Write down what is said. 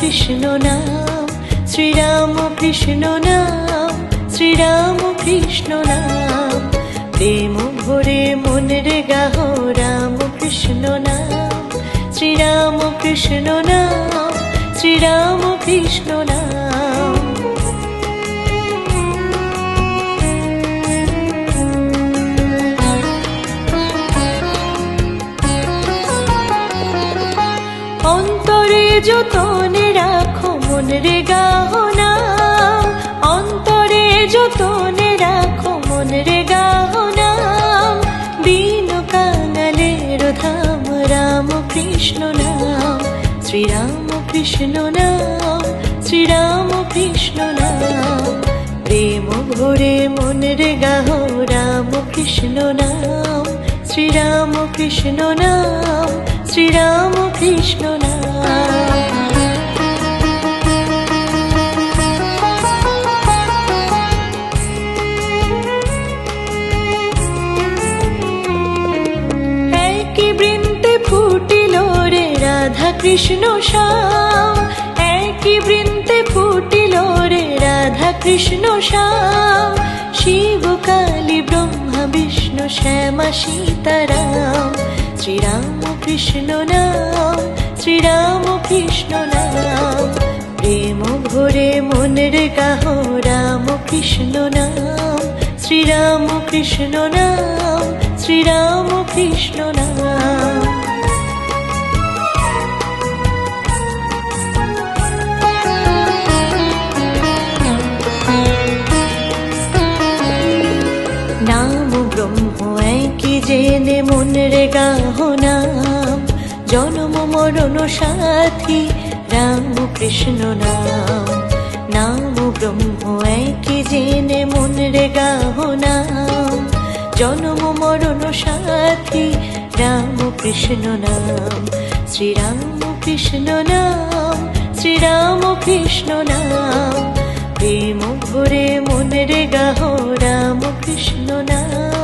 কৃষ্ণ নাম শ্রীরাম কৃষ্ণ নাম শ্রীরাম কৃষ্ণ নাম। প্রেম ভরে মনের গাহ রাম কৃষ্ণ নাম শ্রীরাম কৃষ্ণ নাম শ্রীরাম কৃষ্ণ নাম। যতনে রাখো মন রে গাহনা। অন্তরে যতনে রাখো মন রে গাহনা। দিন কাঙালের ধাম, রাম কৃষ্ণ নাম, শ্রীরাম কৃষ্ণ নাম, শ্রীরাম কৃষ্ণ নাম। প্রেম ভরে মন রে গাহ, রাম কৃষ্ণ নাম, শ্রীরাম কৃষ্ণ নাম, শ্রীরাম কৃষ্ণ নাম। কৃষ্ণ শ্যাম। একই বৃন্তে ফুটিল রে রাধা কৃষ্ণ শ্যাম। শিব কালী ব্রহ্মা বিষ্ণু শ্যামা সীতারাম। শ্রীরাম কৃষ্ণ নাম, শ্রীরাম কৃষ্ণ নাম। প্রেম ভরে মনের গাহ রাম কৃষ্ণ নাম। শ্রীরাম কৃষ্ণ নাম, শ্রীরাম কৃষ্ণ নাম। জেনে মন রে গাহ নাম। জন্ম মরণ সাথী, রাম কৃষ্ণ নাম। নাম ব্রহ্ম একই জেনে মন রে গাহ নাম। জন্ম মরণ সাথী, রাম কৃষ্ণ নাম। শ্রীরাম কৃষ্ণ নাম, শ্রীরাম কৃষ্ণ নাম। প্রেম ভরে মনের গাহ, রাম কৃষ্ণ নাম।